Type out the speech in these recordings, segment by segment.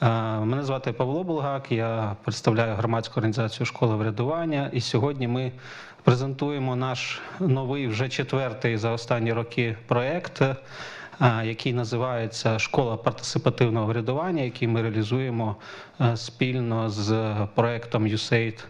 Мене звати Павло Булгак, я представляю громадську організацію школи врядування. І сьогодні ми презентуємо наш новий, вже четвертий за останні роки проєкт, е, який називається Школа партисипативного врядування, який ми реалізуємо е, спільно з проєктом USAID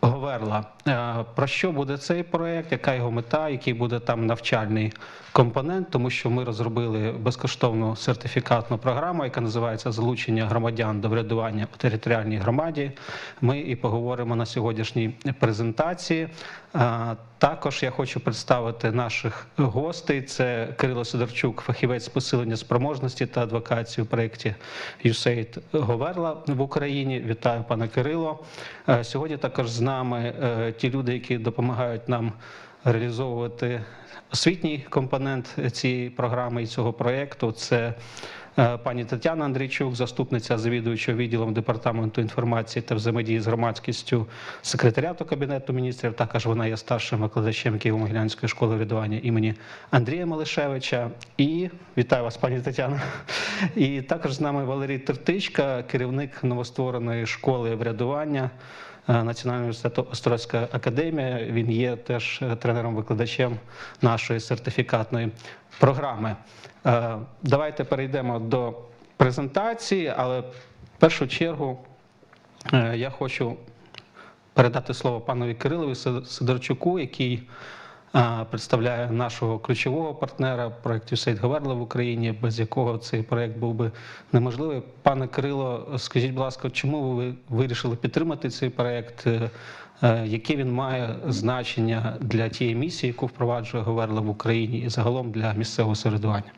Говерла. Е, Про що буде цей проєкт, яка його мета, який буде там навчальний компонент, тому що ми розробили безкоштовну сертифікатну програму, яка називається Залучення громадян до врядування у територіальній громаді. Ми і поговоримо на сьогоднішній презентації. Е, Також я хочу представити наших гостей. Це Кирило Сидорчук, фахівець посилення спроможності та адвокації у проєкті USAID Говерла в Україні. Вітаю, пане Кирило. Е, Сьогодні також з нами е, ті люди, які допомагають нам реалізовувати освітній компонент цієї програми і цього проєкту. Це е, пані Тетяна Андрійчук, заступниця завідуючого відділом департаменту інформації та взаємодії з громадськістю секретаріату кабінету міністрів. Також вона є старшим викладачем Києво-Могилянської школи врядування імені Андрія Малишевича. І вітаю вас, пані Тетяна. І також з нами Валерій Тертичка, керівник новоствореної школи врядування. Е, Національного університету Острозька академія. Він є теж е, тренером-викладачем нашої сертифікатної програми. Е, Давайте перейдемо до презентації, але в першу чергу я хочу передати слово панові Кирилові Сидорчуку, який представляє нашого ключового партнера проєкту USAID Говерла в Україні, без якого цей проєкт був би неможливий. Пане Кирило, скажіть, будь ласка, чому ви вирішили підтримати цей проєкт? Е, е, Яке він має значення для тієї місії, яку впроваджує Говерла в Україні, і загалом для місцевого самоврядування?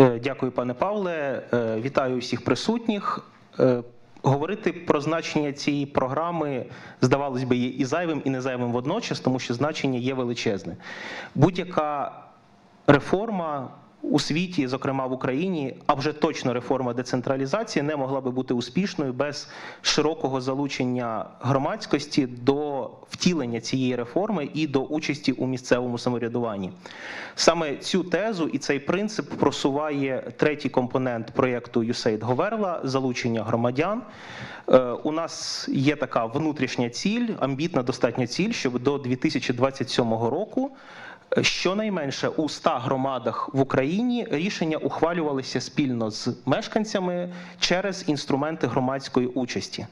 Е, Дякую, пане Павле. Вітаю всіх присутніх. Говорити про значення цієї програми, здавалось би, є і зайвим, і не зайвим водночас, тому що значення є величезне. Будь-яка реформа у світі, зокрема в Україні, а вже точно реформа децентралізації, не могла би бути успішною без широкого залучення громадськості до втілення цієї реформи і до участі у місцевому самоврядуванні. Саме цю тезу і цей принцип просуває третій компонент проєкту USAID Говерла залучення громадян. Е, У нас є така внутрішня ціль, амбітна достатня ціль, щоб до 2027 року щонайменше у 100 громадах в Україні рішення ухвалювалися спільно з мешканцями через інструменти громадської участі.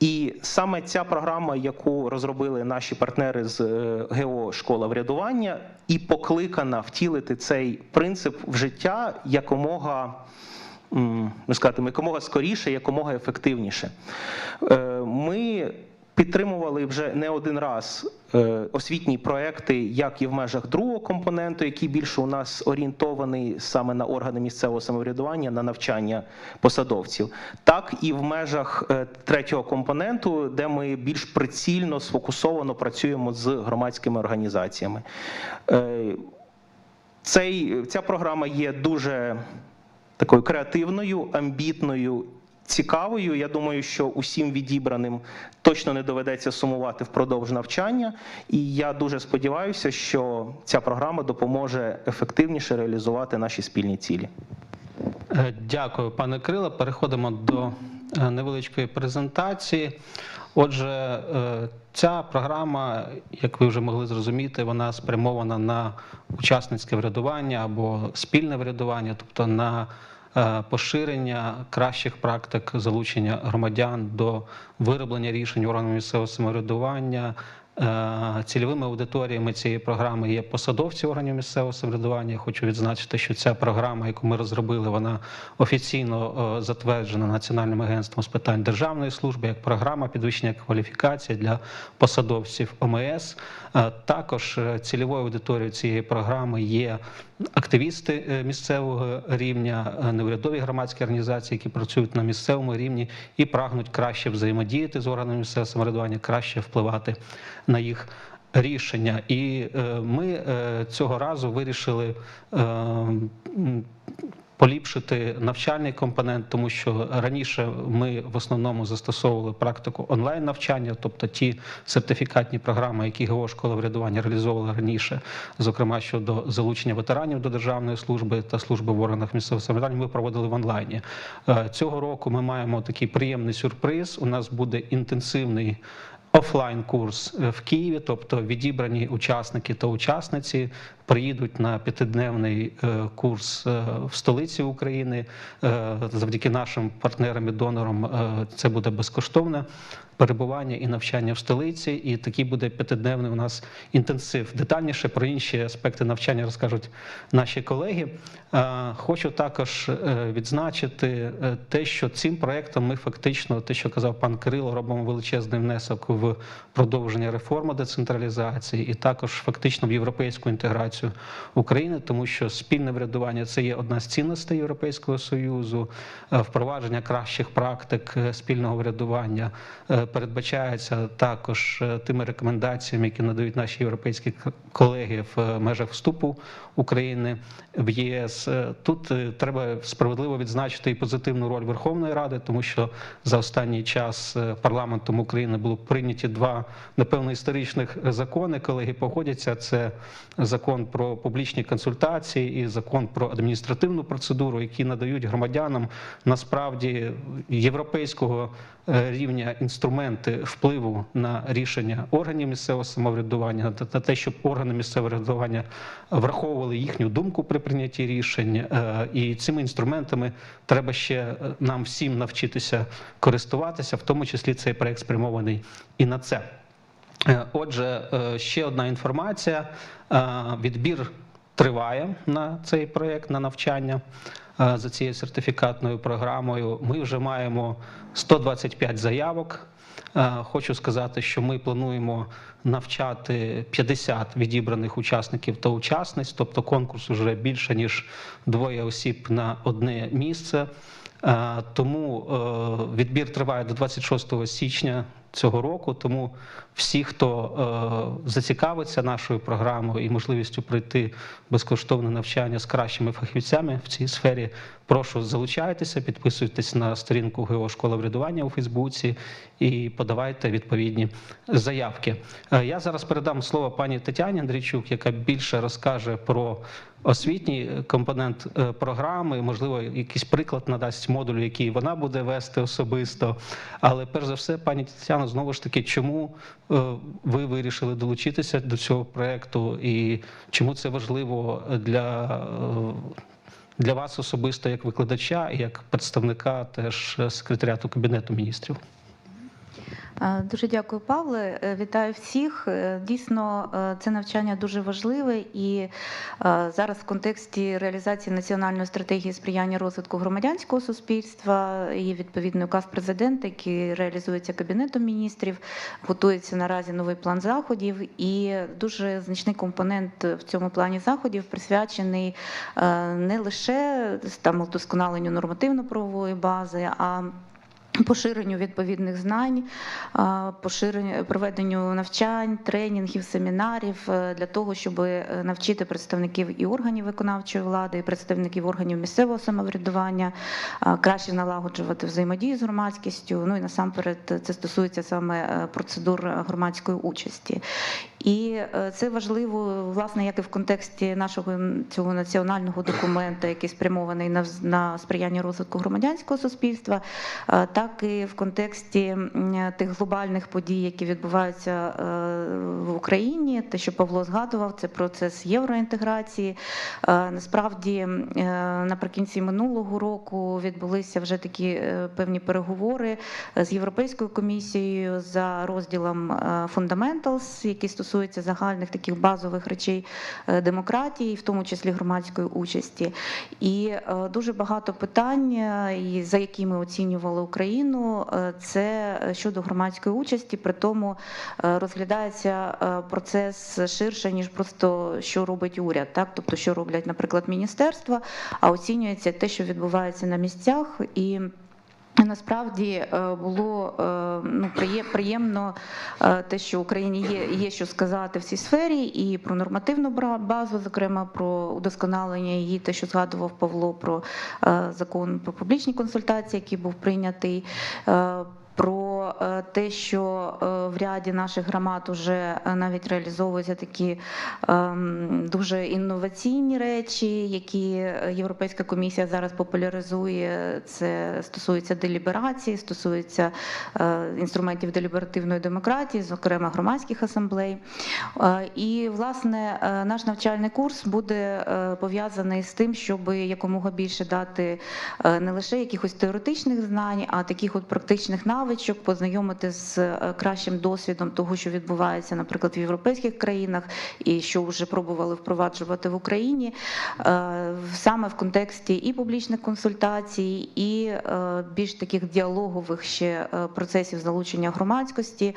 І саме ця програма, яку розробили наші партнери з е, ГО Школа врядування, і покликана втілити цей принцип в життя якомога. ну, сказати, якомога скоріше, якомога ефективніше. Е, Ми підтримували вже не один раз е, освітні проекти, як і в межах другого компоненту, який більше у нас орієнтований саме на органи місцевого самоврядування, на навчання посадовців, так і в межах е, третього компоненту, де ми більш прицільно сфокусовано працюємо з громадськими організаціями. Е, Цей, ця програма є дуже такою креативною, амбітною, цікавою. Я думаю, що усім відібраним точно не доведеться сумувати впродовж навчання. І я дуже сподіваюся, що ця програма допоможе ефективніше реалізувати наші спільні цілі. Е, Дякую, пане Крило. Переходимо до е, невеличкої презентації. Отже, е, ця програма, як ви вже могли зрозуміти, вона спрямована на учасницьке врядування або спільне врядування, тобто на поширення кращих практик залучення громадян до вироблення рішень органів місцевого самоврядування. Е, Цільовими аудиторіями цієї програми є посадовці органів місцевого самоврядування. Я хочу відзначити, що ця програма, яку ми розробили, вона офіційно е, затверджена Національним агентством з питань державної служби як програма підвищення кваліфікації для посадовців ОМС. Е, Також е, цільовою аудиторією цієї програми є активісти е, місцевого рівня, е, неурядові громадські організації, які працюють на місцевому рівні і прагнуть краще взаємодіяти з органами місцевого самоврядування, краще впливати на їх рішення. І е, ми цього разу вирішили. Поліпшити навчальний компонент, тому що раніше ми в основному застосовували практику онлайн навчання, тобто ті сертифікатні програми, які ГО школа врядування реалізовувала раніше, зокрема щодо залучення ветеранів до державної служби та служби в органах місцевого самоврядування, ми проводили в онлайні. Е, Цього року ми маємо такий приємний сюрприз. У нас буде інтенсивний офлайн курс е, в Києві, тобто відібрані учасники та учасниці приїдуть на п'ятидневний е, курс е, в столиці України. Е, Завдяки нашим партнерам і донорам це буде безкоштовне перебування і навчання в столиці. І такий буде п'ятидневний у нас інтенсив. Детальніше про інші аспекти навчання розкажуть наші колеги. Хочу також відзначити те, що цим проектом ми фактично, те, що казав пан Кирило, робимо величезний внесок в продовження реформи децентралізації і також фактично в європейську інтеграцію України, тому що спільне врядування це є одна з цінностей Європейського союзу, Е, впровадження кращих практик е, спільного врядування е, передбачається також тими рекомендаціями, які надають наші європейські колеги в межах вступу України в ЄС. Тут треба справедливо відзначити і позитивну роль Верховної Ради, тому що за останній час парламентом України було прийняті два напевно історичних закони. Колеги погодяться. Це закон про публічні консультації і закон про адміністративну процедуру, які надають громадянам насправді європейського е, рівня інструменти впливу на рішення органів місцевого самоврядування, на те, щоб органи місцевого врядування враховували їхню думку при прийнятті рішень. Е, І цими інструментами треба ще е, нам всім навчитися користуватися, в тому числі цей проект спрямований і на це. Е, Отже, е, ще одна інформація. Е, Відбір триває на цей проєкт на навчання за цією сертифікатною програмою. Ми вже маємо 125 заявок. Хочу сказати, що ми плануємо навчати 50 відібраних учасників та учасниць, тобто конкурс вже більше ніж двоє осіб на одне місце. Тому відбір триває до 26 січня цього року. Тому всі, хто е, зацікавиться нашою програмою і можливістю пройти безкоштовне навчання з кращими фахівцями в цій сфері, прошу залучайтеся, підписуйтесь на сторінку ГО школа врядування у Фейсбуці і подавайте відповідні заявки. Е, Я зараз передам слово пані Тетяні Андрійчук, яка більше розкаже про освітній компонент е, програми, можливо, якийсь приклад надасть модулю, який вона буде вести особисто. Але перш за все, пані Тетяно, знову ж таки, чому е, ви вирішили долучитися до цього проекту, і чому це важливо для, е, для вас особисто як викладача і як представника теж секретаріату кабінету міністрів? Е, Дуже дякую, Павле. Е, Вітаю всіх. Е, Дійсно, це навчання дуже важливе, і зараз в контексті реалізації національної стратегії сприяння розвитку громадянського суспільства і відповідний указ президента, який реалізується кабінетом міністрів, готується наразі новий план заходів. І дуже значний компонент в цьому плані заходів присвячений не лише там удосконаленню нормативно-правової бази, а Поширенню відповідних знань, поширенню проведенню навчань, тренінгів, семінарів е, для того, щоб е, навчити представників і органів виконавчої влади, і представників органів місцевого самоврядування краще налагоджувати взаємодію з громадськістю. Ну і насамперед це стосується саме е, процедур громадської участі. І е, це важливо, власне, як і в контексті нашого цього національного документу, який спрямований на, на сприяння розвитку громадянського суспільства, е, так і в контексті тих глобальних подій, які відбуваються е, в Україні. Те, що Павло згадував, це процес євроінтеграції. Насправді, наприкінці минулого року відбулися вже такі певні переговори з Європейською комісією за розділом Fundamentals, які стосуються загальних таких базових речей е, демократії, в тому числі громадської участі. І е, дуже багато питань, е, за які ми оцінювали Україну, це щодо громадської участі. При тому розглядається процес ширше ніж просто що робить уряд, так тобто, що роблять, наприклад, міністерства, а оцінюється те, що відбувається на місцях і. Насправді е, було е, ну, приємно е, те, що Україні є, є що сказати в цій сфері, і про нормативну базу, зокрема про удосконалення її, те, що згадував Павло про закон про публічні консультації, який був прийнятий. Е, Про е, те, що е, в ряді наших громад вже навіть реалізовуються такі ем, дуже інноваційні речі, які Європейська комісія зараз популяризує. Це стосується деліберації, стосується е, інструментів деліберативної демократії, зокрема громадських асамблей. Е, І власне е, наш навчальний курс буде е, пов'язаний з тим, щоб якомога більше дати е, не лише якихось теоретичних знань, а таких от практичних навичок, познайомити з е, кращим досвідом того, що відбувається, наприклад, в європейських країнах, і що вже пробували впроваджувати в Україні, е, саме в контексті і публічних консультацій, і е, більш таких діалогових ще процесів залучення громадськості,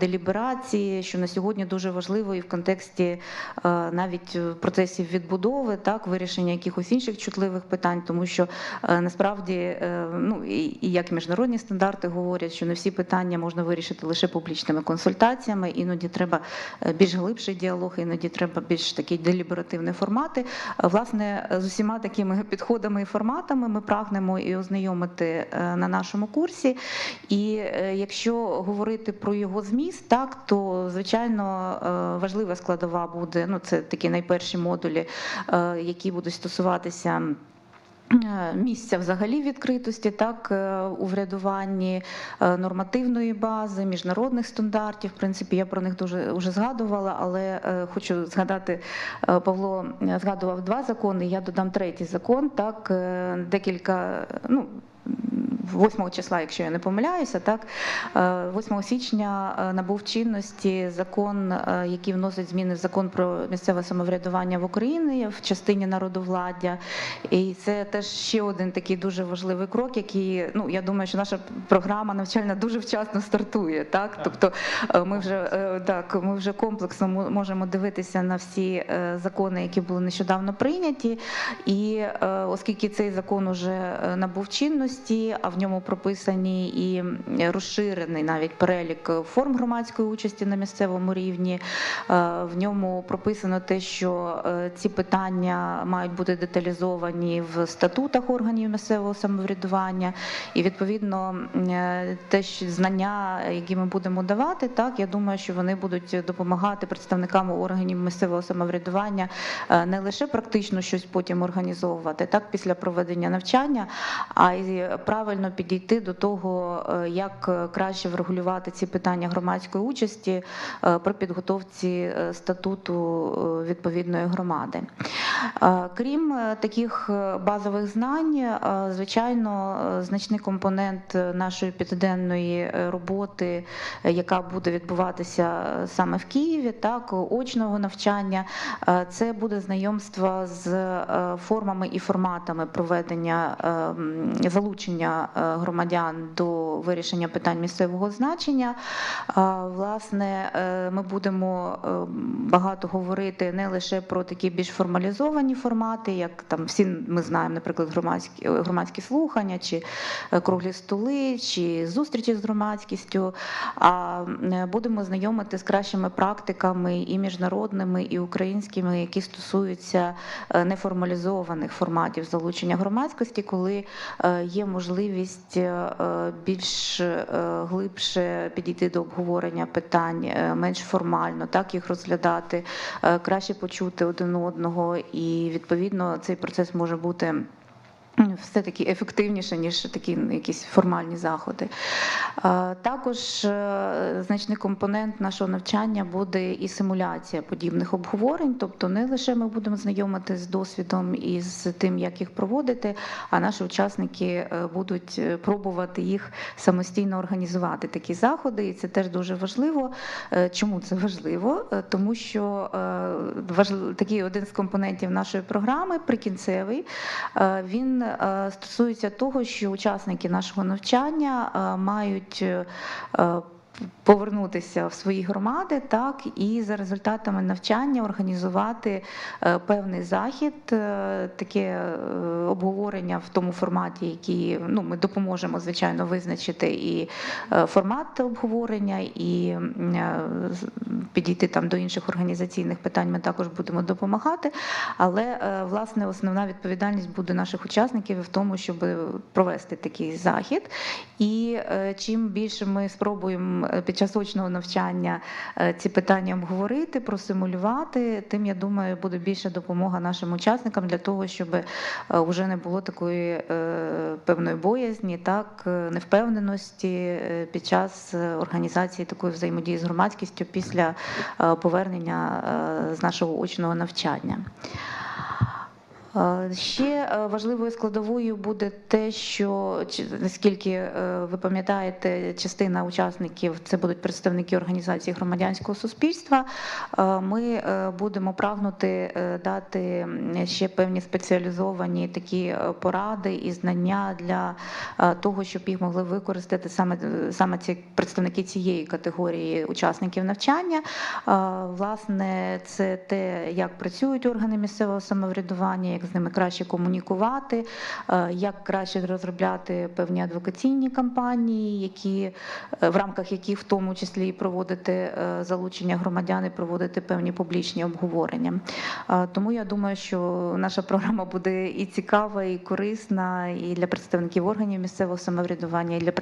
деліберації, що на сьогодні дуже важливо і в контексті навіть процесів відбудови, так вирішення якихось інших чутливих питань, тому що насправді ну і як міжнародні стандарти говорять, що не всі питання можна вирішити лише публічними консультаціями. Іноді треба е, більш глибший діалог, іноді треба більш такі деліберативні формати. Е, Власне, з усіма такими підходами і форматами ми прагнемо і ознайомити е, на нашому курсі. І якщо говорити про його зміст, так то звичайно важлива складова буде. Ну, це такі найперші модулі, які будуть стосуватися. Е, Місця взагалі відкритості, так е, у врядуванні е, нормативної бази, міжнародних стандартів. В принципі, я про них дуже вже згадувала, але хочу згадати, Павло згадував два закони. Я додам третій закон. Так, декілька ну. 8 числа, якщо я не помиляюся, так е, 8 січня е, набув чинності закон, е, який вносить зміни в закон про місцеве самоврядування в Україні в частині народовладдя. І це теж ще один такий дуже важливий крок, який ну я думаю, що наша програма навчальна дуже вчасно стартує. Так, тобто е, ми вже е, так, ми вже комплексно можемо дивитися на всі е, закони, які були нещодавно прийняті. І е, оскільки цей закон уже е, набув чинності, а в ньому прописані і розширений навіть перелік форм громадської участі на місцевому рівні, е, в ньому прописано те, що е, ці питання мають бути деталізовані в статутах органів місцевого самоврядування, і відповідно е, те знання, які ми будемо давати, так я думаю, що вони будуть допомагати представникам органів місцевого самоврядування е, не лише практично щось потім організовувати, так після проведення навчання, а й правильно підійти до того, е, як е, краще врегулювати ці питання громадської участі е, при підготовці статуту відповідної громади. Крім таких базових знань, звичайно, значний компонент нашої п'ятиденної роботи, яка буде відбуватися саме в Києві, так очного навчання, це буде знайомство з формами і форматами проведення е, залучення громадян до вирішення питань місцевого значення. Власне, е, ми будемо е, багато говорити не лише про такі більш формалізовані формати, як там всі ми знаємо, наприклад, громадські громадські слухання, чи е, круглі столи, чи зустрічі з громадськістю. А е, будемо знайомити з кращими практиками і міжнародними, і українськими, які стосуються е, неформалізованих форматів залучення громадськості, коли е, є можливість е, більш е, глибше підійти до обговорення питань, е, менш формально, так їх розглядати, е, краще почути один одного, і відповідно цей процес може бути. Все таки ефективніше, ніж такі якісь формальні заходи. Е, Також е, значний компонент нашого навчання буде і симуляція подібних обговорень. Тобто не лише ми будемо знайомити з досвідом і з тим, як їх проводити, а наші учасники е, будуть пробувати їх самостійно організувати такі заходи. І це теж дуже важливо. Чому це важливо? Тому що такий один з компонентів нашої програми, прикінцевий, він стосується того, що учасники нашого навчання е, мають е, повернутися в свої громади, так і за результатами навчання організувати е, певний захід, е, таке е, обговорення в тому форматі, який ну ми допоможемо звичайно визначити і формат обговорення, і підійти там до інших організаційних питань. Ми також будемо допомагати. Але власне основна відповідальність буде наших учасників в тому, щоб провести такий захід. І чим більше ми спробуємо е, під час очного навчання е, ці питання обговорити, просимулювати, тим я думаю, буде більша допомога нашим учасникам для того, щоб е, вже не було такої е, певної боязні, так е, невпевненості е, під час е, організації такої взаємодії з громадськістю після е, повернення е, з нашого очного навчання. Ще е, важливою складовою буде те, що наскільки е, ви пам'ятаєте, частина учасників це будуть представники організації громадянського суспільства. Е, Ми будемо прагнути дати ще певні спеціалізовані такі поради і знання для того, щоб їх могли використати саме саме ці представники цієї категорії учасників навчання. Власне, це те, як працюють органи місцевого самоврядування, як з ними краще комунікувати, е, як краще розробляти певні адвокаційні кампанії, які е, в рамках яких в тому числі і проводити е, залучення громадян і проводити певні публічні обговорення. Тому я думаю, що наша програма буде і цікава, і корисна, і для представників органів місцевого самоврядування, і для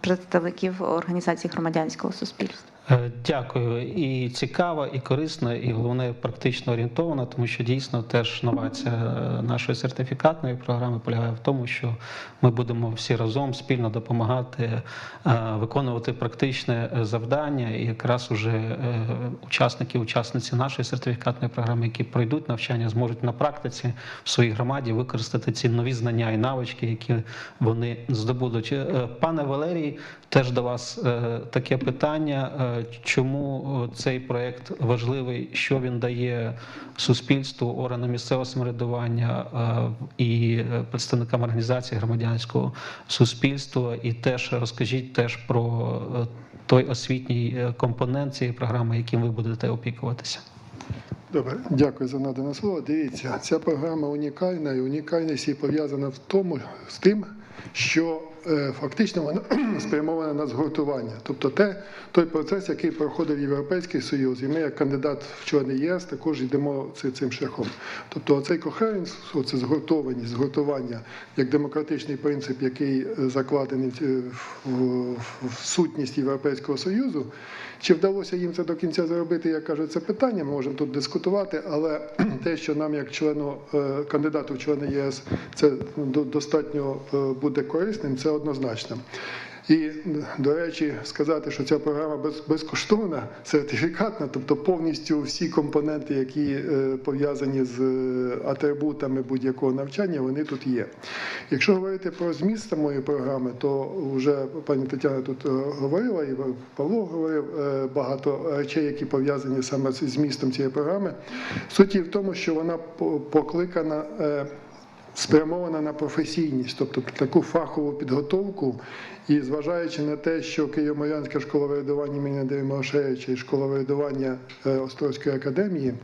представників організацій громадянського суспільства. Е, Дякую. І цікаво, і корисно, і головне практично орієнтовано, тому що дійсно теж новація е, нашої сертифікатної програми полягає в тому, що ми будемо всі разом спільно допомагати е, виконувати практичне завдання. І якраз уже учасники, учасниці нашої сертифікатної програми, які пройдуть навчання, зможуть на практиці в своїй громаді використати ці нові знання і навички, які вони здобудуть. Пане Валерій, теж до вас таке питання. Чому е, цей проект важливий? Що він дає суспільству, органам місцевого самоврядування е, і е, представникам організації громадянського суспільства? І теж розкажіть теж про той освітній компонент цієї програми, яким ви будете опікуватися. Добре, дякую за надане слово. Дивіться, ця програма унікальна, і унікальність її пов'язана в тому з тим, що е, фактично вона спрямована на згуртування. Тобто те, той процес, який проходив Європейський Союз, і ми, як кандидат в члени єС, також йдемо цим шляхом. Тобто, оцей кохеренс, оце згуртованість, згуртування як демократичний принцип, який закладений в сутність Європейського Союзу. Чи вдалося їм це до кінця зробити, я кажу, це питання, ми можемо тут дискутувати, але те, що нам, як члену е, кандидату в члени ЄС, це до- достатньо е, буде корисним, це однозначно. І, до речі, сказати, що ця програма без, безкоштовна, сертифікатна, тобто повністю всі компоненти, які е, пов'язані з е, атрибутами будь-якого навчання, вони тут є. Якщо говорити про зміст самої програми, то вже пані Тетяна тут е, говорила, і Павло говорив багато речей, які пов'язані саме з змістом цієї програми. Суть в тому, що вона покликана. Спрямована на професійність, тобто таку фахову підготовку. І зважаючи на те, що Києво-Могилянська школа врядування імені Андрія Малашевича і школа врядування е, Острозької академії,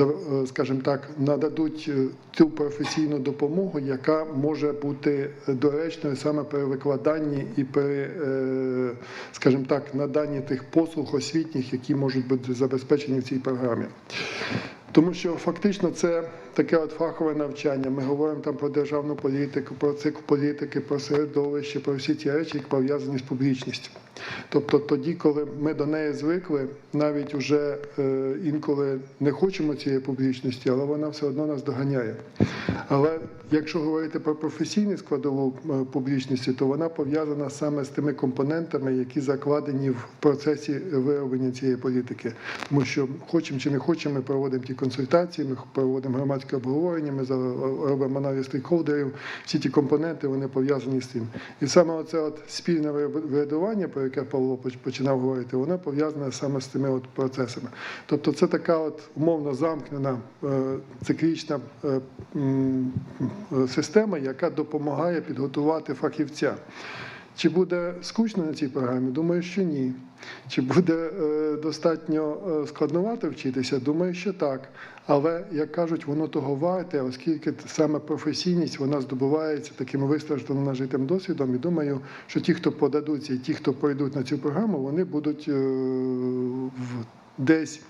е, скажімо так, нададуть е, ту професійну допомогу, яка може бути доречною саме при викладанні і при, скажімо так, наданні тих послуг освітніх, які можуть бути забезпечені в цій програмі. Тому що фактично це таке от фахове навчання. Ми говоримо там про державну політику, про цикл політики, про середовище, про всі ті речі, які пов'язані з публічністю. Тобто тоді, коли ми до неї звикли, навіть уже е, інколи не хочемо цієї публічності, але вона все одно нас доганяє. Але якщо говорити про професійну складову е, публічності, то вона пов'язана саме з тими компонентами, які закладені в процесі вироблення цієї політики. Тому що хочемо чи не хочемо, ми проводимо ті консультації, ми проводимо громадське обговорення, ми робимо аналіз стейкхолдерів. Всі ті компоненти вони пов'язані з цим. І саме от спільне врядування, про яке Павло починав говорити, воно пов'язане саме з цими от процесами. Тобто, це така от умовно замкнена е, циклічна е, система, яка допомагає підготувати фахівця. Чи буде скучно на цій програмі? Думаю, що ні. Чи буде е, достатньо е, складновато вчитися? Думаю, що так. Але, як кажуть, воно того варте, оскільки саме професійність вона здобувається таким вистраждано нажитим досвідом. І думаю, що ті, хто подадуться, і ті, хто пройдуть на цю програму, вони будуть е, десь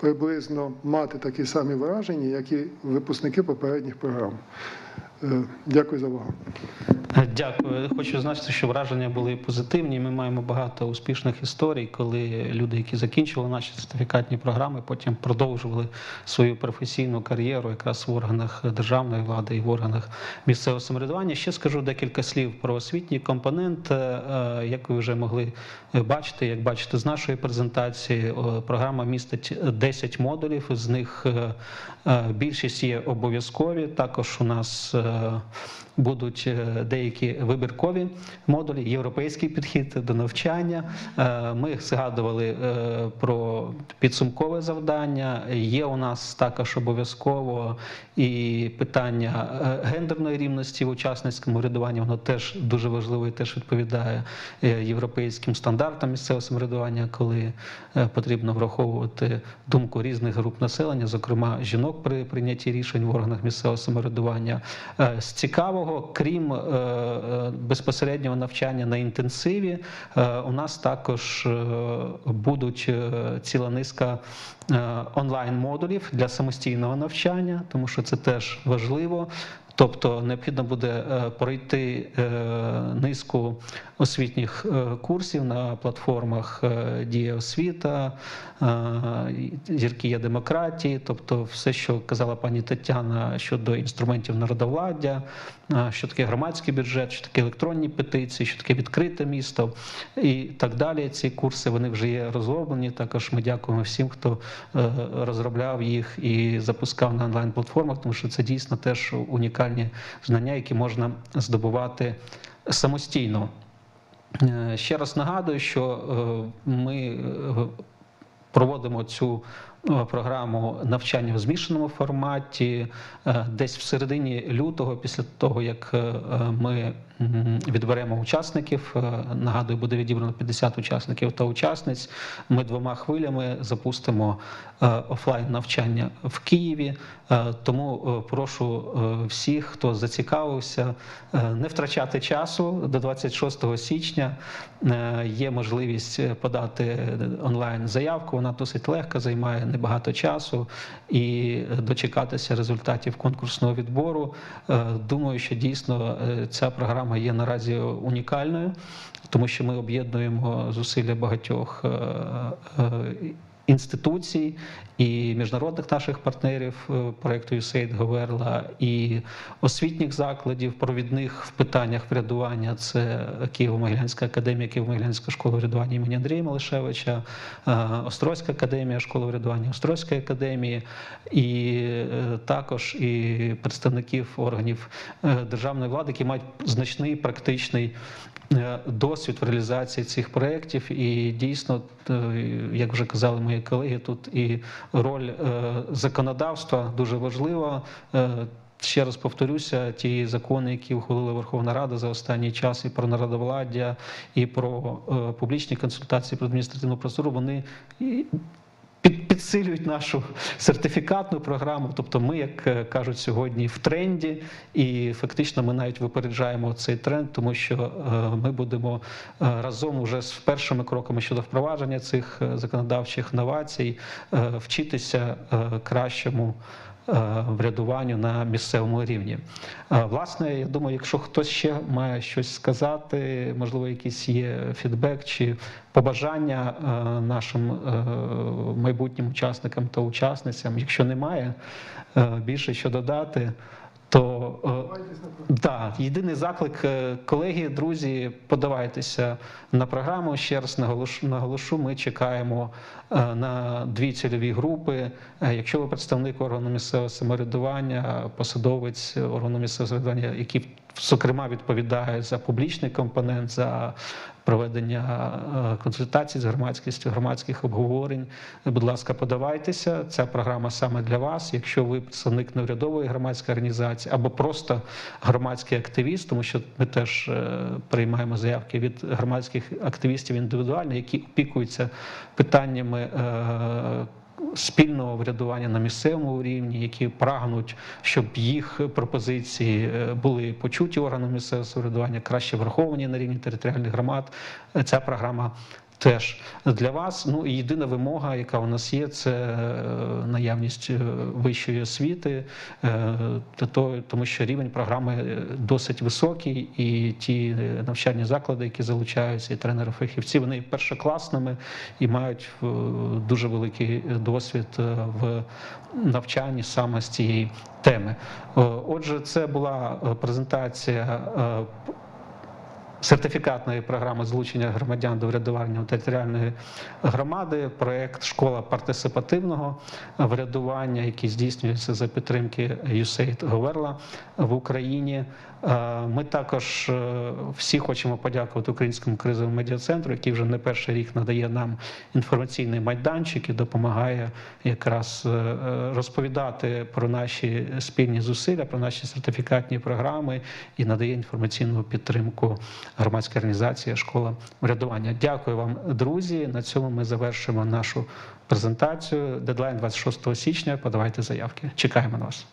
приблизно мати такі самі враження, як і випускники попередніх програм. Е, Дякую за увагу. Дякую. Хочу зазначити, що враження були позитивні. Ми маємо багато успішних історій, коли люди, які закінчили наші сертифікатні програми, потім продовжували свою професійну кар'єру якраз в органах державної влади і в органах місцевого самоврядування. Ще скажу декілька слів про освітній компонент. Е, е, Як ви вже могли бачити, як бачите з нашої презентації, програма містить 10 модулів. З них більшість є обов'язкові. Також у нас е, будуть е, деякі вибіркові модулі, європейський підхід до навчання. Е, Ми згадували про підсумкове завдання. Є у нас також обов'язково і питання гендерної рівності в учасницькому врядуванні. Воно теж дуже важливо і теж відповідає європейським стандартам місцевого самоврядування, коли потрібно враховувати думку різних груп населення, зокрема жінок при прийнятті рішень в органах місцевого самоврядування. Е, З цікавого, крім е, е, безпосереднього навчання на інтенсиві, у нас також будуть ціла низка онлайн-модулів для самостійного навчання, тому що це теж важливо. Тобто необхідно буде е, пройти е, низку освітніх е, курсів на платформах Дія освіта, зірки є демократії, тобто все, що казала пані Тетяна щодо інструментів народовладдя, що таке громадський бюджет, що таке електронні петиції, що таке відкрите місто і так далі. Ці курси вони вже є розроблені. Також ми дякуємо всім, хто розробляв їх і запускав на онлайн-платформах, тому що це дійсно теж унікальні знання, які можна здобувати самостійно. Е, Ще раз нагадую, що е, ми е, проводимо цю програму навчання в змішаному форматі десь в середині лютого, після того як ми відберемо учасників. е, Нагадую, буде відібрано 50 учасників та учасниць. Ми двома хвилями запустимо е, офлайн навчання в Києві. Е, Тому прошу всіх, хто зацікавився, не втрачати часу до 26 січня. Є можливість подати онлайн заявку. Вона досить легка, займає небагато часу і дочекатися результатів конкурсного відбору. Думаю, що дійсно ця програма є наразі унікальною, тому що ми об'єднуємо зусилля багатьох. Інституцій і міжнародних наших партнерів е, проекту USAID Говерла і освітніх закладів, провідних в питаннях врядування. Це Києво-Могилянська академія, Києво-Могилянська школа врядування імені Андрія Малишевича, е, Острозька академія школи врядування Острозької академії, і е, також і представників органів державної влади, які мають значний практичний досвід в реалізації цих проєктів. І дійсно, е, як вже казали мої колеги, тут і роль е, законодавства дуже важлива. Е, Ще раз повторюся, ті закони, які ухвалила Верховна Рада за останній час, і про народовладдя, і про е, публічні консультації про адміністративну процедуру, вони під, підсилюють нашу сертифікатну програму. Тобто, ми, як е, кажуть сьогодні, в тренді, і фактично ми навіть випереджаємо цей тренд, тому що е, ми будемо е, разом уже з першими кроками щодо впровадження цих законодавчих новацій вчитися кращому. Е, Врядуванню на місцевому рівні. Е, Власне, я думаю, якщо хтось ще має щось сказати, можливо, якийсь є фідбек чи побажання е, нашим майбутнім учасникам та учасницям. Якщо немає більше що додати, то е, да, єдиний заклик, е, колеги, друзі, подавайтеся на програму. Ще раз наголошу, наголошу ми чекаємо е, на дві цільові групи. Якщо ви представник органу місцевого самоврядування, посадовець органу місцевого самоврядування, який зокрема відповідає за публічний компонент, за проведення е, консультацій з громадськістю, громадських обговорень. Будь ласка, подавайтеся. Ця програма саме для вас. Якщо ви представник неурядової громадської організації або просто громадський активіст, тому що ми теж е, приймаємо заявки від громадських активістів індивідуально, які опікуються питаннями. Спільного врядування на місцевому рівні, які прагнуть, щоб їх пропозиції е, були почуті органами місцевого самоврядування, краще враховані на рівні територіальних громад. Е, Ця програма теж для вас. Ну і єдина вимога, яка у нас є, це е, наявність е, вищої освіти, е, тому що рівень програми досить високий, і ті навчальні заклади, які залучаються, і тренери фахівці, вони першокласними і мають дуже великий досвід в навчанні саме з цієї теми. Отже, це була презентація. Сертифікатної програми залучення громадян до врядування територіальної громади, проект школа партисипативного врядування, який здійснюється за підтримки USAID Говерла в Україні. Е, Ми також е, всі хочемо подякувати Українському кризовому медіа-центру, який вже не перший рік надає нам інформаційний майданчик і допомагає якраз е, розповідати про наші спільні зусилля, про наші сертифікатні програми і надає інформаційну підтримку громадської організація, Школа врядування. Дякую вам, друзі. На цьому ми завершимо нашу презентацію. Дедлайн 26 січня. Подавайте заявки. Чекаємо на вас.